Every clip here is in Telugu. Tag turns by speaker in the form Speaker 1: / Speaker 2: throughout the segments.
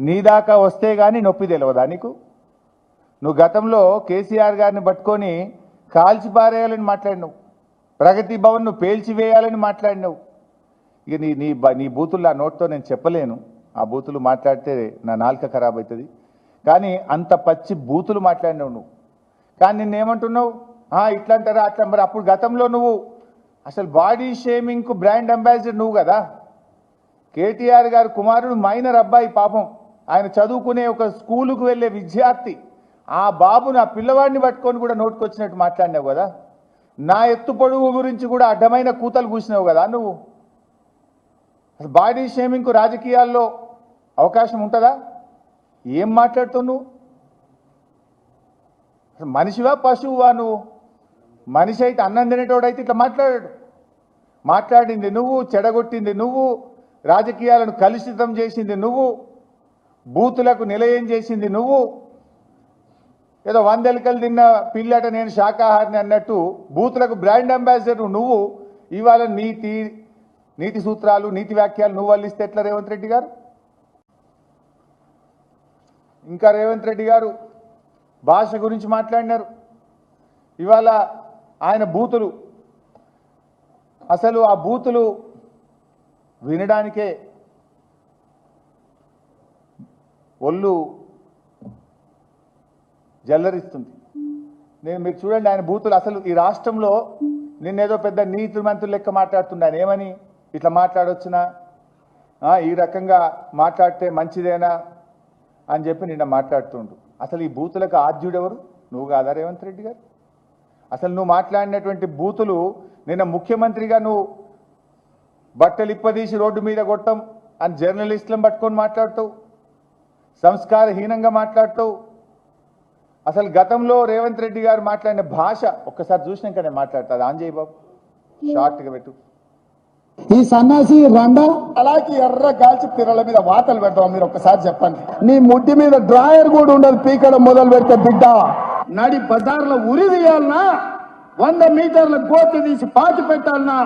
Speaker 1: నీ దాకా వస్తే కానీ నొప్పి తెలియదా నీకు? నువ్వు గతంలో కేసీఆర్ గారిని పట్టుకొని కాల్చి పారేయాలని మాట్లాడినావు. ప్రగతి భవన్ నువ్వు పేల్చివేయాలని మాట్లాడినావు. ఇక నీ నీ బ- నీ బూతులు ఆ నోట్తో నేను చెప్పలేను. ఆ బూతులు మాట్లాడితే నా నాలుక ఖరాబ్ అవుతుంది కానీ అంత పచ్చి బూతులు మాట్లాడినావు నువ్వు. కానీ నిన్నేమంటున్నావు? ఇట్లా అంటారా అట్లా మరి అప్పుడు గతంలో నువ్వు అసలు బాడీ షేమింగ్కు బ్రాండ్ అంబాసిడర్ నువ్వు కదా. కేటీఆర్ గారు కుమారుడు మైనర్ అబ్బాయి పాపం. ఆయన చదువుకునే ఒక స్కూలుకు వెళ్ళే విద్యార్థి ఆ బాబు నా పిల్లవాడిని పట్టుకొని కూడా నోటుకొచ్చినట్టు మాట్లాడినావు కదా. నా ఎత్తు పొడుగు గురించి కూడా అడ్డమైన కూతలు కూసినావు కదా నువ్వు. అసలు బాడీ షేమింగ్కు రాజకీయాల్లో అవకాశం ఉంటుందా? ఏం మాట్లాడుతావు నువ్వు? అసలు మనిషివా పశువువా నువ్వు? మనిషి అయితే అన్నం తినేటోడైతే ఇట్లా మాట్లాడాడు. మాట్లాడింది నువ్వు చెడగొట్టింది నువ్వు రాజకీయాలను కలుషితం చేసింది నువ్వు. బూతులకు నిలయం చేసింది నువ్వు. ఏదో వందెలకలు తిన్న పిల్లట నేను శాకాహారిని అన్నట్టు బూతులకు బ్రాండ్ అంబాసిడర్ నువ్వు. ఇవాళ నీతి నీతి సూత్రాలు నీతి వ్యాఖ్యలు నువ్వు వల్లిస్తే ఎట్లా రేవంత్ రెడ్డి గారు? ఇంకా రేవంత్ రెడ్డి గారు భాష గురించి మాట్లాడినారు. ఇవాళ ఆయన బూతులు. అసలు ఆ బూతులు వినడానికే ఒళ్ళు జల్లరిస్తుంది నేను మీరు చూడండి ఆయన బూతులు అసలు ఈ రాష్ట్రంలో నిన్నేదో పెద్ద నీతి మంత్రులు లెక్క మాట్లాడుతున్నాను ఏమని? ఇట్లా మాట్లాడొచ్చునా? ఈ రకంగా మాట్లాడితే మంచిదేనా? అని చెప్పి నిన్న మాట్లాడుతుండు. అసలు ఈ బూతులకు ఆద్యుడెవరు? నువ్వు కాదా రేవంత్ రెడ్డి గారు? అసలు నువ్వు మాట్లాడినటువంటి బూతులు నిన్న ముఖ్యమంత్రిగా నువ్వు బట్టలు ఇప్పదీసి రోడ్డు మీద కొట్టం అని జర్నలిస్టులను పట్టుకొని మాట్లాడుతావు. సంస్కారహీనంగా మాట్లాడుతావు. అసలు గతంలో రేవంత్ రెడ్డి గారు మాట్లాడిన భాష ఒక్కసారి చూసినాక నేను మాట్లాడతా. ఆంజయ్ బాబు. షార్ట్గా పెట్టు.
Speaker 2: ఈ సన్నాసి రండ?
Speaker 3: అలాగే ఎర్ర గాల్చి పిర్రల మీద వాతలు పెడతాం మీరు ఒక్కసారి చెప్పండి.
Speaker 2: నీ ముడ్డి మీద డ్రాయర్ కూడా ఉండదు పీకడం మొదలు పెడితే బిడ్డ.
Speaker 3: నడి బజార్లో ఉరి తీయాలనా? వంద మీటర్ల గోతి తీసి పాతి పెట్టాలనా?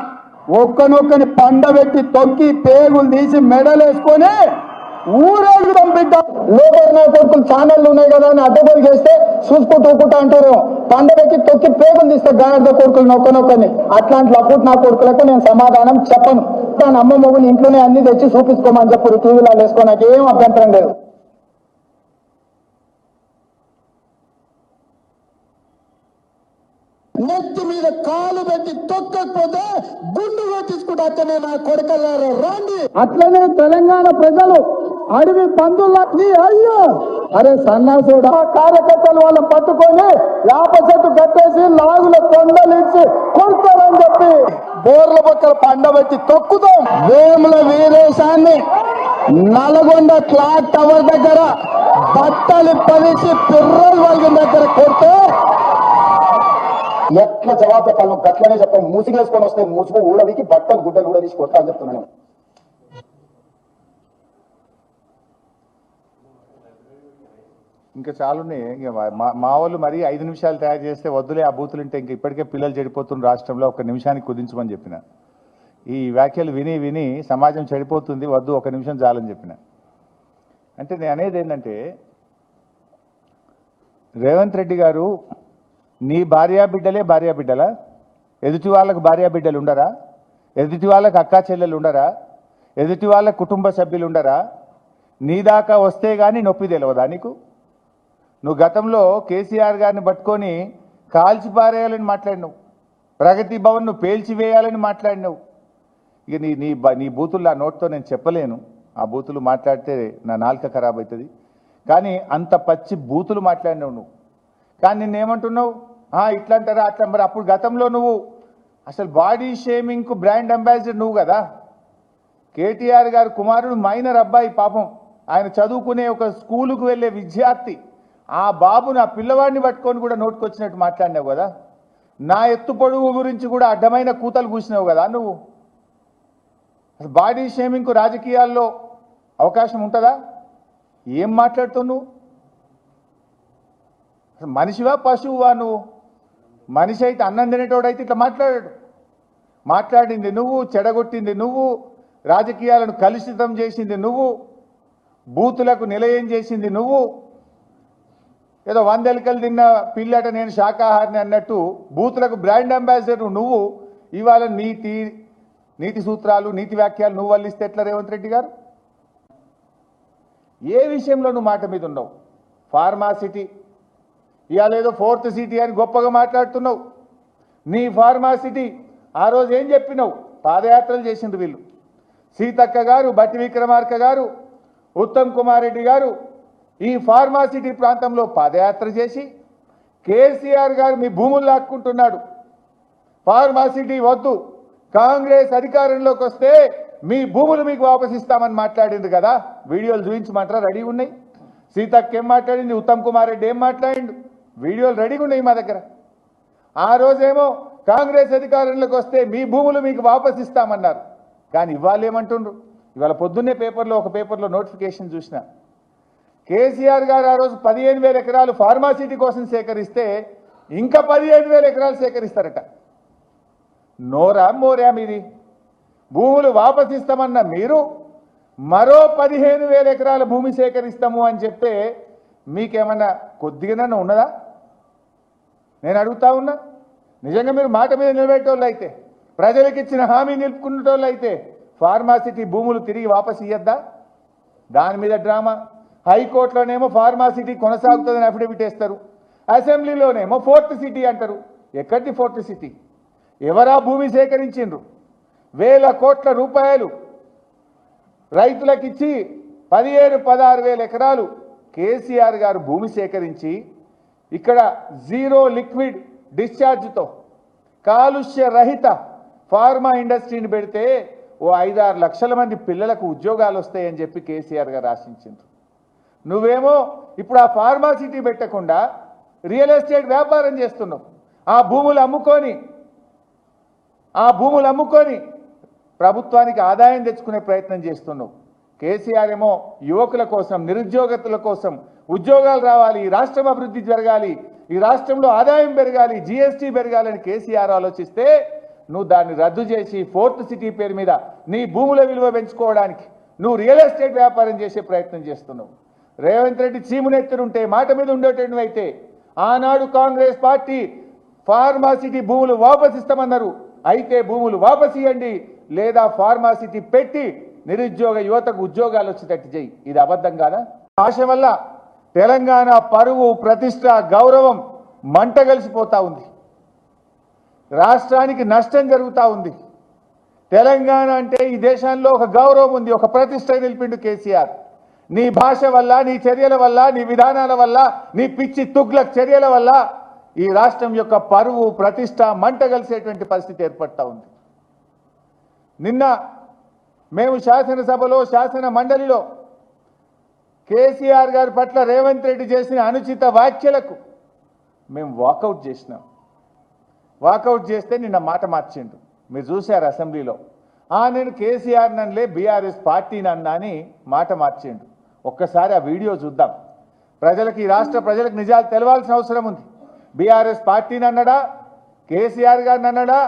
Speaker 2: ఒక్కనొక్కని పండబెట్టి తొక్కి పేగులు తీసి మెడలేసుకొని ఊరేగుదాం పంపిద్దాం. లోపల నా కొడుకులు ఛానళ్ళు ఉన్నాయి కదా అని అడ్డగోలు చేస్తే చూసుకుంటూ ఊకుంటా అంటారు. పండగకి తొక్కి పేగులు తీస్తే గాడిద కొడుకులు నొక్కనొక్కని. అట్లాంటి అప్పుడు నా కొడుకులకు నేను సమాధానం చెప్పను. తన అమ్మ మొగుని ఇంట్లోనే అన్ని తెచ్చి చూపించుకోమని చెప్పారు టీవీలో వేసుకో నాకు ఏం అభ్యంతరం లేదు. నెత్తి మీద కాలు పెట్టి తొక్కకపోతే గుండు కొట్టించుకుంటా అతనే నా కొడుకల్లారా రాండి. అట్లనే తెలంగాణ ప్రజలు అడవి పందుల్లా నీ అయ్యో! అరే సన్నాసుడా కార్యకర్తలు వాళ్ళని పట్టుకొని యాప చెట్టు కట్టేసి లాగుల కొండలు ఇచ్చి కొడతారని చెప్పి బోర్ల పక్కల పండబెట్టి తొక్కుతాం. వేముల వీరేశాన్ని నల్గొండ క్లాక్ టవర్ దగ్గర బట్టలు పలిసి పిర్రలు వాళ్ళ దగ్గర కొడితే ఎట్లా జవాబు చెప్పాలి? గట్లనే చెప్పాను మూసిగేసుకొని వస్తే మూసుకు ఊడవికి బట్టలు గుడ్డలు కూడా తీసి కొట్టా అని చెప్తున్నాను.
Speaker 1: ఇంకా చాలున్నాయి ఇంకా మా మా వాళ్ళు మరీ ఐదు నిమిషాలు తయారు చేస్తే వద్దులే ఆ బూతులు ఉంటే ఇంకా ఇప్పటికే పిల్లలు చెడిపోతున్న రాష్ట్రంలో ఒక నిమిషానికి కుదించమని చెప్పిన. ఈ వ్యాఖ్యలు విని విని సమాజం చెడిపోతుంది వద్దు ఒక నిమిషం చాలని చెప్పిన. అంటే నేను అనేది ఏంటంటే రేవంత్ రెడ్డి గారు నీ భార్యా బిడ్డలే భార్యా బిడ్డలా? ఎదుటి వాళ్ళకు భార్యా బిడ్డలు ఉండరా? ఎదుటి వాళ్ళకు అక్కా చెల్లెలు ఉండరా? ఎదుటి వాళ్ళ కుటుంబ సభ్యులు ఉండరా? నీ దాకా వస్తే కానీ నొప్పి తెలియదా నీకు? నువ్వు గతంలో కేసీఆర్ గారిని పట్టుకొని కాల్చిపారేయాలని మాట్లాడినావు. ప్రగతి భవన్ నువ్వు పేల్చివేయాలని మాట్లాడినావు. ఇక నీ నీ బ- నీ బూతులు ఆ నోట్తో నేను చెప్పలేను. ఆ బూతులు మాట్లాడితే నా నాలుక ఖరాబ్ అవుతుంది కానీ అంత పచ్చి బూతులు మాట్లాడినావు నువ్వు. కానీ నిన్నేమంటున్నావు? ఇట్లా అంటారా అట్లా మరి అప్పుడు గతంలో నువ్వు అసలు బాడీ షేమింగ్కు బ్రాండ్ అంబాసిడర్ నువ్వు కదా. కేటీఆర్ గారు కుమారుడు మైనర్ అబ్బాయి పాపం. ఆయన చదువుకునే ఒక స్కూలుకు వెళ్ళే విద్యార్థి. ఆ బాబు నా పిల్లవాడిని పట్టుకొని కూడా నోటుకొచ్చినట్టు మాట్లాడినావు కదా. నా ఎత్తు పొడుగు గురించి కూడా అడ్డమైన కూతలు కూసినావు కదా నువ్వు. అసలు బాడీ షేమింగ్కు రాజకీయాల్లో అవకాశం ఉంటుందా? ఏం మాట్లాడుతావు నువ్వు? అసలు మనిషివా పశువువా నువ్వు? మనిషి అయితే అన్నం తినేటోడైతే ఇట్లా మాట్లాడాడు. మాట్లాడింది నువ్వు చెడగొట్టింది నువ్వు రాజకీయాలను కలుషితం చేసింది నువ్వు బూతులకు నిలయం చేసింది నువ్వు ఏదో వందెలకలు తిన్న పిల్లట నేను శాకాహారిని అన్నట్టు బూతులకు బ్రాండ్ అంబాసిడర్ నువ్వు ఇవాళ నీతి నీతి సూత్రాలు నీతి వ్యాఖ్యలు నువ్వు వల్లిస్తే ఎట్లా రేవంత్ రెడ్డి గారు? ఏ విషయంలో నువ్వు మాట మీద ఉన్నావు? ఫార్మాసిటీ ఇవాళ ఏదో ఫోర్త్ సిటీ అని గొప్పగా మాట్లాడుతున్నావు. నీ ఫార్మాసిటీ ఆ రోజు ఏం చెప్పినావు? పాదయాత్రలు చేసిండ్రు వీళ్ళు. సీతక్క గారు బట్టి విక్రమార్క గారు ఉత్తమ్ కుమార్ రెడ్డి గారు ఈ ఫార్మాసిటీ ప్రాంతంలో పాదయాత్ర చేసి కేసీఆర్ గారు మీ భూములు లాక్కుంటున్నాడు. ఫార్మాసిటీ వద్దు. కాంగ్రెస్ అధికారంలోకి వస్తే మీ భూములు మీకు వాపసిస్తామని మాట్లాడింది కదా. వీడియోలు చూపించమంటారా రెడీ ఉన్నాయి. సీతక్క ఏం మాట్లాడింది? ఉత్తమ్ కుమార్ రెడ్డి ఏం మాట్లాడిండు? వీడియోలు రెడీగా ఉన్నాయి మా దగ్గర. ఆ రోజేమో కాంగ్రెస్ అధికారంలోకి వస్తే మీ భూములు మీకు వాపసిస్తామన్నారు కానీ ఇవాళ ఏమంటుండ్రు ఇవాళ పొద్దున్నే పేపర్లో ఒక పేపర్లో నోటిఫికేషన్ చూసిన. కేసీఆర్ గారు ఆ రోజు పదిహేను వేల ఎకరాలు ఫార్మాసిటీ కోసం సేకరిస్తే ఇంకా పదిహేను వేల ఎకరాలు సేకరిస్తారట. నోరా మోరా మీది? భూములు వాపసిస్తామన్న మీరు మరో పదిహేను వేల ఎకరాల భూమి సేకరిస్తాము అని చెప్తే మీకేమన్నా కొద్దిగానన్నా ఉన్నదా? నేను అడుగుతా ఉన్నా. నిజంగా మీరు మాట మీద నిలబెట్టేవాళ్ళు అయితే ప్రజలకు ఇచ్చిన హామీ నిలుపుకునేటోళ్ళు అయితే ఫార్మాసిటీ భూములు తిరిగి వాపసు ఇయ్యద్దా? దాని మీద డ్రామా? హైకోర్టులోనేమో ఫార్మాసిటీ కొనసాగుతుందని అఫిడవిట్ వేస్తారు. అసెంబ్లీలోనేమో ఫోర్త్ సిటీ అంటారు. ఎక్కడిది ఫోర్త్ సిటీ ఎవరా భూమి సేకరించిండ్రు? వేల కోట్ల రూపాయలు రైతులకిచ్చి పదిహేడు పదిహేను పదహారు వేల ఎకరాలు కేసీఆర్ గారు భూమి సేకరించి ఇక్కడ జీరో లిక్విడ్ డిశ్చార్జ్తో కాలుష్య రహిత ఫార్మా ఇండస్ట్రీని పెడితే ఓ ఐదారు లక్షల మంది పిల్లలకు ఉద్యోగాలు వస్తాయని చెప్పి కేసీఆర్ గారు ఆశించారు నువ్వేమో ఇప్పుడు ఆ ఫార్మాసిటీ పెట్టకుండా రియల్ ఎస్టేట్ వ్యాపారం చేస్తున్నావు. ఆ భూములు అమ్ముకొని ఆ భూములు అమ్ముకొని ప్రభుత్వానికి ఆదాయం తెచ్చుకునే ప్రయత్నం చేస్తున్నావు. కేసీఆర్ ఏమో యువకుల కోసం నిరుద్యోగతుల కోసం ఉద్యోగాలు రావాలి ఈ రాష్ట్రం అభివృద్ధి జరగాలి ఈ రాష్ట్రంలో ఆదాయం పెరగాలి జీఎస్టీ పెరగాలని కేసీఆర్ ఆలోచిస్తే నువ్వు దాన్ని రద్దు చేసి ఫోర్త్ సిటీ పేరు మీద నీ భూముల విలువ పెంచుకోవడానికి నువ్వు రియల్ ఎస్టేట్ వ్యాపారం చేసే ప్రయత్నం చేస్తున్నావు. రేవంత్ రెడ్డి చీమునెత్తునుంటే మాట మీద ఉండేటటువంటి అయితే ఆనాడు కాంగ్రెస్ పార్టీ ఫార్మాసిటీ భూములు వాపసిస్తామన్నారు అయితే భూములు వాపస్ ఇవ్వండి లేదా ఫార్మాసిటీ పెట్టి నిరుద్యోగ యువతకు ఉద్యోగాలు వచ్చేటట్టు చేయి. ఇది అబద్ధం కాదా? ఆశ వల్ల తెలంగాణ పరువు ప్రతిష్ట గౌరవం మంట కలిసిపోతా ఉంది. రాష్ట్రానికి నష్టం జరుగుతూ ఉంది. తెలంగాణ అంటే ఈ దేశంలో ఒక గౌరవం ఉంది ఒక ప్రతిష్ట నిలిపిండు కేసీఆర్. నీ భాష వల్ల నీ చర్యల వల్ల నీ విధానాల వల్ల నీ పిచ్చి తుగ్లక్ చర్యల వల్ల ఈ రాష్ట్రం యొక్క పరువు ప్రతిష్ట మంట కలిసేటువంటి పరిస్థితి ఏర్పడతా ఉంది. నిన్న మేము శాసనసభలో శాసన మండలిలో కేసీఆర్ గారి పట్ల రేవంత్ రెడ్డి చేసిన అనుచిత వ్యాఖ్యలకు మేము వాకౌట్ చేసినాం. వాకౌట్ చేస్తే నిన్న మాట మార్చిండు. మీరు చూశారు అసెంబ్లీలో. ఆ నేను కేసీఆర్ నన్లే బీఆర్ఎస్ పార్టీ నన్న అని మాట మార్చిండు. ఒక్కసారి ఆ వీడియో చూద్దాం. ప్రజలకు ఈ రాష్ట్ర ప్రజలకు నిజాలు తెలవాల్సిన అవసరం ఉంది. బీఆర్ఎస్ పార్టీని అన్నడా కేసీఆర్ గారిని అన్నడా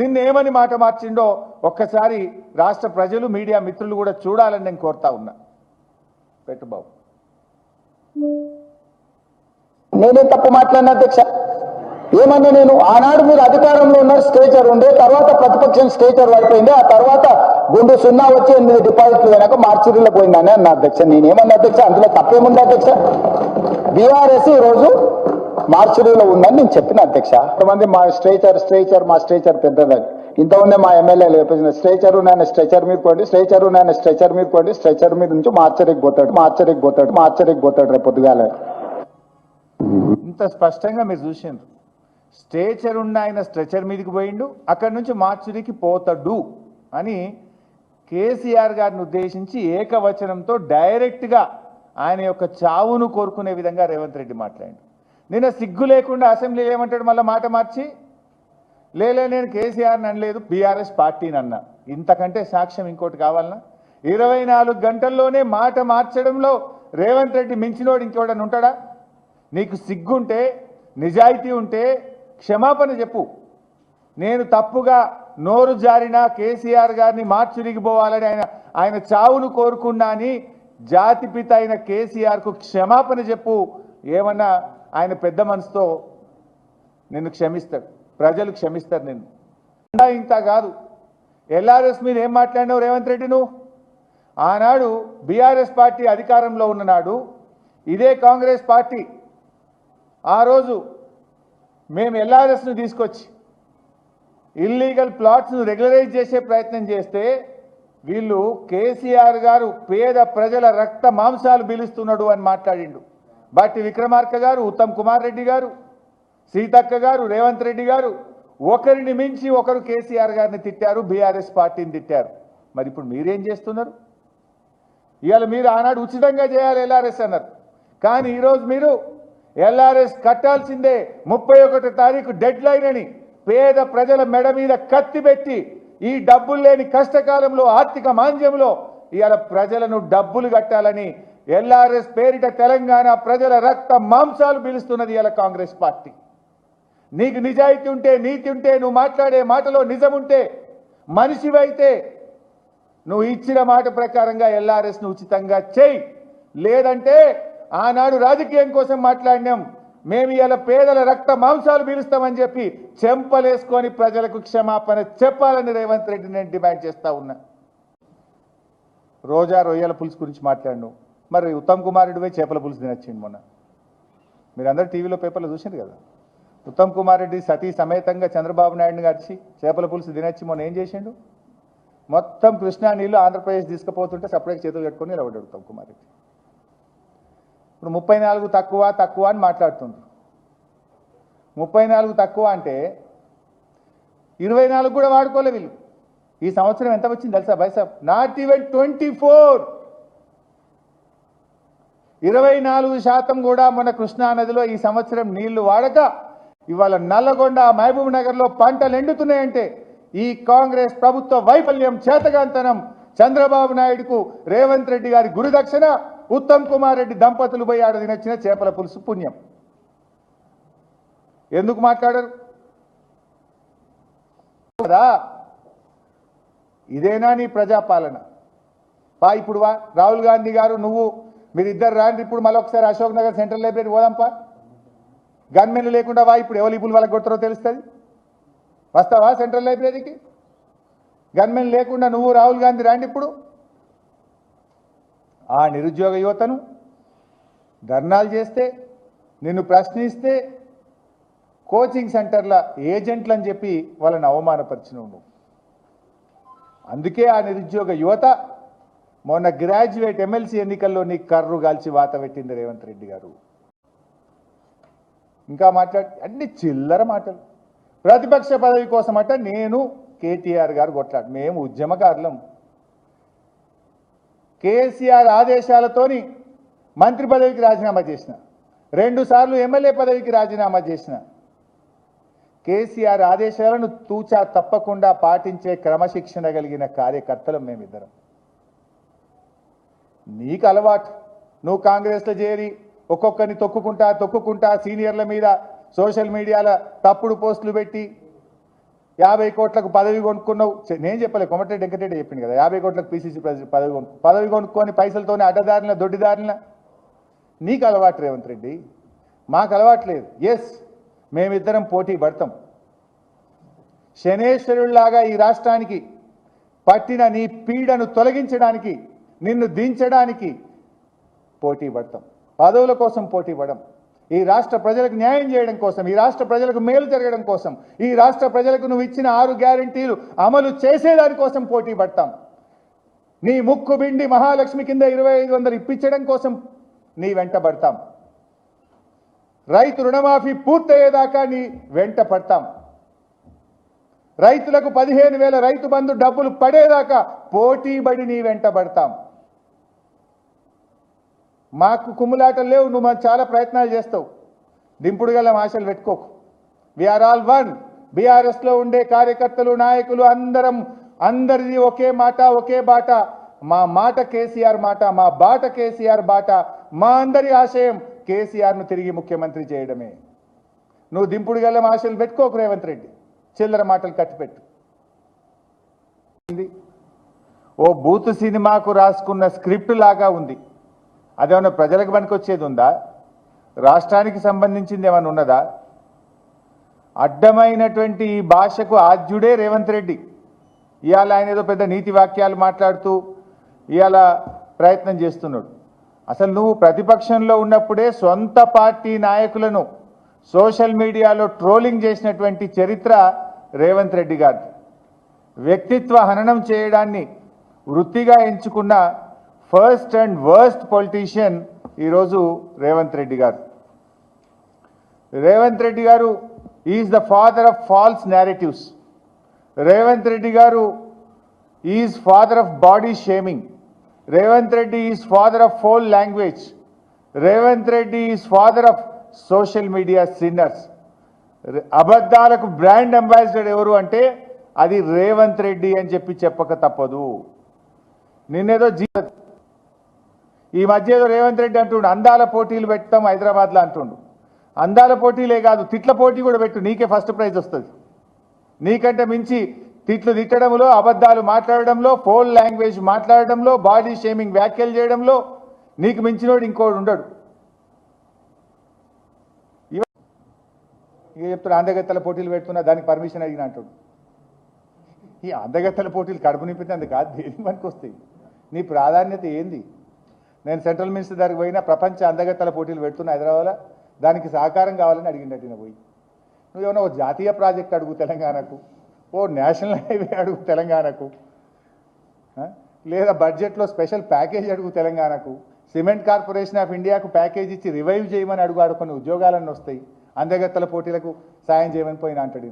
Speaker 1: నిన్నేమని మాట మార్చిండో ఒక్కసారి రాష్ట్ర ప్రజలు మీడియా మిత్రులు కూడా చూడాలని నేను కోరుతా ఉన్నా. పెట్టు బాబు.
Speaker 2: నేనే తప్పు మాట్లాడిన అధ్యక్ష? ఏమన్నా నేను ఆనాడు మీరు అధికారంలో ఉన్న స్టేచర్ ఉండే తర్వాత ప్రతిపక్షం స్టేచర్ అయిపోయింది ఆ తర్వాత గుండు సున్నా వచ్చి ఎనిమిది డిపాజిట్లు వెనక మార్చిరీలో పోయిందని అన్న అధ్యక్ష. నేనేమన్నా అధ్యక్ష? అందులో తప్పేముంది అధ్యక్ష? బీఆర్ఎస్ ఈ రోజు మార్చిరీలో ఉందని నేను చెప్పిన అధ్యక్ష. కొంతమంది మా స్ట్రేచర్ స్ట్రేచర్ మా స్ట్రేచర్ పెద్దదని. ఇంతకుముందే మా ఎమ్మెల్యేలు చెప్పేసిన స్ట్రేచర్ నేను స్ట్రెచర్ మీద పోండి స్ట్రేచర్ నేను స్ట్రెచర్ మీద పోండి స్ట్రెచర్ మీద నుంచి మార్చరికి పోతాడు మార్చరికి పోతాడు మార్చరికి పోతాడు రేపు పొద్దుగాల.
Speaker 1: ఇంత స్పష్టంగా మీరు చూసిండ్రు. స్ట్రేచర్ ఉన్న ఆయన స్ట్రెచర్ మీదకి పోయిండు అక్కడి నుంచి మార్చురికి పోతాడు అని కేసీఆర్ గారిని ఉద్దేశించి ఏకవచనంతో డైరెక్ట్గా ఆయన యొక్క చావును కోరుకునే విధంగా రేవంత్ రెడ్డి మాట్లాడిండు. నిన్న సిగ్గు లేకుండా అసెంబ్లీలో ఏమంటాడు మళ్ళీ మాట మార్చి? లేలే నేను కేసీఆర్ని అనలేదు బీఆర్ఎస్ పార్టీని అన్నా. ఇంతకంటే సాక్ష్యం ఇంకోటి కావాలన్నా ఇరవై నాలుగు గంటల్లోనే మాట మార్చడంలో రేవంత్ రెడ్డి మించినోడు ఇంకోడని ఉంటాడా? నీకు సిగ్గుంటే నిజాయితీ ఉంటే క్షమాపణ చెప్పు. నేను తప్పుగా నోరు జారిన కేసీఆర్ గారిని మార్చురిగిపోవాలని ఆయన ఆయన చావును కోరుకున్నా అని జాతిపిత అయిన కేసీఆర్కు క్షమాపణ చెప్పు. ఏమన్నా ఆయన పెద్ద మనసుతో నిన్ను క్షమిస్తాడు. ప్రజలు క్షమిస్తారు నిన్ను. అండా ఇంత కాదు. ఎల్ఆర్ఎస్ మీద ఏం మాట్లాడినావు రేవంత్ రెడ్డి నువ్వు? ఆనాడు బీఆర్ఎస్ పార్టీ అధికారంలో ఉన్ననాడు ఇదే కాంగ్రెస్ పార్టీ. ఆ రోజు మేము ఎల్ఆర్ఎస్ను తీసుకొచ్చి ఇల్లీగల్ ప్లాట్స్ను రెగ్యులరైజ్ చేసే ప్రయత్నం చేస్తే వీళ్ళు కేసీఆర్ గారు పేద ప్రజల రక్త మాంసాలు పీలుస్తున్నాడు అని మాట్లాడిండు. బట్టి విక్రమార్క గారు ఉత్తమ్ కుమార్ రెడ్డి గారు సీతక్క గారు రేవంత్ రెడ్డి గారు ఒకరిని మించి ఒకరు కేసీఆర్ గారిని తిట్టారు బీఆర్ఎస్ పార్టీని తిట్టారు. మరి ఇప్పుడు మీరేం చేస్తున్నారు? ఇవాళ మీరు ఆనాడు ఉచితంగా చేయాలి ఎల్ఆర్ఎస్ అన్నారు? కానీ ఈరోజు మీరు ఎల్ఆర్ఎస్ కట్టాల్సిందే ముప్పై ఒకటో తారీఖు డెడ్ లైన్ అని పేద ప్రజల మెడ మీద కత్తి పెట్టి ఈ డబ్బులు లేని కష్టకాలంలో ఆర్థిక మాంద్యంలో ఇవాళ ప్రజలను డబ్బులు కట్టాలని ఎల్ఆర్ఎస్ పేరిట తెలంగాణ ప్రజల రక్త మాంసాలు పీలుస్తున్నది ఇవాళ కాంగ్రెస్ పార్టీ. నీకు నిజాయితీ ఉంటే నీతి ఉంటే నువ్వు మాట్లాడే మాటలో నిజం ఉంటే మనిషివైతే నువ్వు ఇచ్చిన మాట ప్రకారంగా ఎల్ఆర్ఎస్ను ఉచితంగా చేయి. లేదంటే ఆనాడు రాజకీయం కోసం మాట్లాడినాం. మేము ఇలా పేదల రక్త మాంసాలు పీలుస్తామని చెప్పి చెంపలేసుకొని ప్రజలకు క్షమాపణ చెప్పాలని రేవంత్ రెడ్డి నేను డిమాండ్ చేస్తా ఉన్నా. రోజా రొయ్యల పులుసు గురించి మాట్లాడినావు. మరి ఉత్తమ్ కుమార్ చేపల పులుసు తినొచ్చిండు మొన్న. మీరందరూ టీవీలో పేపర్లో చూసింది కదా. ఉత్తమ్ కుమార్ రెడ్డి సతీ సమేతంగా చంద్రబాబు నాయుడుని గడిచి చేపల పులుసు తినొచ్చి మొన్న ఏం చేసిండు? మొత్తం కృష్ణా నీళ్ళు ఆంధ్రప్రదేశ్ తీసుకుపోతుంటే సపరేట్ చేతులు కట్టుకొని నిలబడ్డాడు ఉత్తమ్ కుమార్ రెడ్డి. ఇప్పుడు ముప్పై నాలుగు తక్కువ తక్కువ అని మాట్లాడుతుండ్రు. ముప్పై నాలుగు తక్కువ అంటే ఇరవై నాలుగు కూడా వాడుకోలే వీళ్ళు. ఈ సంవత్సరం ఎంత వచ్చింది తెలుసా బైసాబ్ నాట్ ఈవెన్ ట్వంటీ ఫోర్ ఇరవై నాలుగు శాతం కూడా మన కృష్ణా నదిలో ఈ సంవత్సరం నీళ్ళు వాడక ఇవాళ నల్లగొండ మహబూబ్ నగర్లో పంటలు ఎండుతున్నాయంటే ఈ కాంగ్రెస్ ప్రభుత్వ వైఫల్యం చేతగాంతనం చంద్రబాబు నాయుడుకు రేవంత్ రెడ్డి గారి గురుదక్షిణ. ఉత్తమ్ కుమార్ రెడ్డి దంపతులు పోయి ఆడ తినొచ్చిన చేపల పులుసు పుణ్యం. ఎందుకు మాట్లాడరు? కదా ఇదేనా నీ ప్రజాపాలన? పా ఇప్పుడు వా. రాహుల్ గాంధీ గారు నువ్వు మీరిద్దరు రాండి ఇప్పుడు మళ్ళీ ఒకసారి అశోక్ నగర్ సెంట్రల్ లైబ్రరీ పోదాంపా గన్మెన్లు లేకుండా వా ఇప్పుడు ఎవరు ఇప్పుడు వాళ్ళకి కొడతారో తెలుస్తుంది. వస్తావా సెంట్రల్ లైబ్రరీకి? గన్మెన్ లేకుండా నువ్వు రాహుల్ గాంధీ రాండి ఇప్పుడు. ఆ నిరుద్యోగ యువతను ధర్నాలు చేస్తే నిన్ను ప్రశ్నిస్తే కోచింగ్ సెంటర్ల ఏజెంట్లు అని చెప్పి వాళ్ళని అవమానపరిచినవు నువ్వు. అందుకే ఆ నిరుద్యోగ యువత మొన్న గ్రాడ్యుయేట్ ఎమ్మెల్సీ ఎన్నికల్లో నీ కర్రు గాల్చి వాత పెట్టింది రేవంత్ రెడ్డి గారు. ఇంకా మాట్లాడి అన్ని చిల్లర మాటలు. ప్రతిపక్ష పదవి కోసమట నేను కేటీఆర్ గారు కొట్లాడు. మేము ఉద్యమకారులం. కేసీఆర్ ఆదేశాలతోని మంత్రి పదవికి రాజీనామా చేసిన. రెండు సార్లు ఎమ్మెల్యే పదవికి రాజీనామా చేసిన. కేసీఆర్ ఆదేశాలను తూచా తప్పకుండా పాటించే క్రమశిక్షణ కలిగిన కార్యకర్తలు మేమిద్దరం. నీకు అలవాటు. నువ్వు కాంగ్రెస్లో చేరి ఒక్కొక్కరిని తొక్కుకుంటా తొక్కుకుంటా సీనియర్ల మీద సోషల్ మీడియాలో తప్పుడు పోస్టులు పెట్టి యాభై కోట్లకు పదవి కొనుక్కున్నావు. నేను చెప్పలే కొమటిరెడ్డి వెంకటరెడ్డి చెప్పింది కదా యాభై కోట్లకు పీసీసీ పదవి కొను పదవి కొనుక్కొని పైసలతోనే అడ్డదారిన దొడ్డిదారిన. నీకు అలవాటు రేవంత్ రెడ్డి? మాకు అలవాట్లేదు ఎస్ మేమిద్దరం పోటీ పడతాం. శనేశ్వరుల్లాగా ఈ రాష్ట్రానికి పట్టిన నీ పీడను తొలగించడానికి నిన్ను దించడానికి పోటీ పడతాం. పదవుల కోసం పోటీ పడం. ఈ రాష్ట్ర ప్రజలకు న్యాయం చేయడం కోసం ఈ రాష్ట్ర ప్రజలకు మేలు జరగడం కోసం ఈ రాష్ట్ర ప్రజలకు నువ్వు ఇచ్చిన ఆరు గ్యారంటీలు అమలు చేసేదాని కోసం పోటీ పడతాం నీ ముక్కు బిండి మహాలక్ష్మి కింద ఇరవై ఐదు వందలు ఇప్పించడం కోసం నీ వెంట పడతాం. రైతు రుణమాఫీ పూర్తయ్యేదాకా నీ వెంట పడతాం. రైతులకు పదిహేను వేల రైతు బంధు డబ్బులు పడేదాకా పోటీబడి నీ వెంట పడతాం. మాకు కుమ్ములాటలు లేవు నువ్వు మాకు చాలా ప్రయత్నాలు చేస్తావు. దింపుడు గల ఆశలు పెట్టుకోకు. విఆర్ ఆల్ వన్ బీఆర్ఎస్లో ఉండే కార్యకర్తలు నాయకులు అందరం అందరిది ఒకే మాట ఒకే బాట. మా మాట కేసీఆర్ మాట మా బాట కేసీఆర్ బాట మా అందరి ఆశయం కేసీఆర్ను తిరిగి ముఖ్యమంత్రి చేయడమే. నువ్వు దింపుడు గల ఆశలు పెట్టుకోకు రేవంత్ రెడ్డి. చిల్లర మాటలు కట్టిపెట్టు. ఓ బూత్ సినిమాకు రాసుకున్న స్క్రిప్ట్ లాగా ఉంది. అదేమన్నా ప్రజలకు పనికొచ్చేది ఉందా? రాష్ట్రానికి సంబంధించింది ఏమైనా ఉన్నదా? అడ్డమైనటువంటి ఈ భాషకు ఆద్యుడే రేవంత్ రెడ్డి. ఇవాళ ఆయన ఏదో పెద్ద నీతి వాక్యాలు మాట్లాడుతూ ఇవాళ ప్రయత్నం చేస్తున్నాడు. అసలు నువ్వు ప్రతిపక్షంలో ఉన్నప్పుడే సొంత పార్టీ నాయకులను సోషల్ మీడియాలో ట్రోలింగ్ చేసినటువంటి చరిత్ర రేవంత్ రెడ్డి గారి వ్యక్తిత్వ హననం చేయడాన్ని వృత్తిగా ఎంచుకున్న ఫస్ట్ అండ్ వర్స్ట్ పొలిటీషియన్ ఈరోజు రేవంత్ రెడ్డి గారు. రేవంత్ రెడ్డి గారు is the father of false narratives. Revanth Reddy గారు is father of body shaming. Revanth Reddy is father of foul language. Revanth Reddy is father of social media sinners. అబద్ధాలకు brand ambassador ఎవరు అంటే అది రేవంత్ రెడ్డి అని చెప్పి చెప్పక తప్పదు. నిన్నేదో జీవిత ఈ మధ్య ఏదో రేవంత్ రెడ్డి అంటుండు అందాల పోటీలు పెడతాం హైదరాబాద్లో అంటుండు. అందాల పోటీలే కాదు తిట్ల పోటీ కూడా పెట్టు నీకే ఫస్ట్ ప్రైజ్ వస్తుంది. నీకంటే మించి తిట్లు తిట్టడంలో అబద్ధాలు మాట్లాడడంలో ఫోన్ లాంగ్వేజ్ మాట్లాడడంలో బాడీ షేమింగ్ వ్యాఖ్యలు చేయడంలో నీకు మించినోడు ఇంకోడు ఉండడు. ఇవ- ఇక చెప్తాడు పోటీలు పెడుతున్నా దానికి పర్మిషన్ అడిగిన అంటాడు. ఈ అందగత్తల పోటీలు కడుపు నింపినందుకు కాదు దేని పనికి వస్తాయి? నీ ప్రాధాన్యత ఏంది? నేను సెంట్రల్ మినిస్టర్ దగ్గరికి పోయినా ప్రపంచ అందగత్తల పోటీలు పెడుతున్నా హైదరాబాద్లో. దానికి సహకారం కావాలని అడిగినట్టు ఈయన పోయి. నువ్వేమన్నా ఓ జాతీయ ప్రాజెక్ట్ అడుగు తెలంగాణకు ఓ నేషనల్ హైవే అడుగు తెలంగాణకు లేదా బడ్జెట్లో స్పెషల్ ప్యాకేజ్ అడుగు తెలంగాణకు సిమెంట్ కార్పొరేషన్ ఆఫ్ ఇండియాకు ప్యాకేజ్ ఇచ్చి రివైవ్ చేయమని అడుగు ఆడుకుని ఉద్యోగాలన్నీ వస్తాయి. అందగత్తల పోటీలకు సాయం చేయమని పోయిన అంటాడు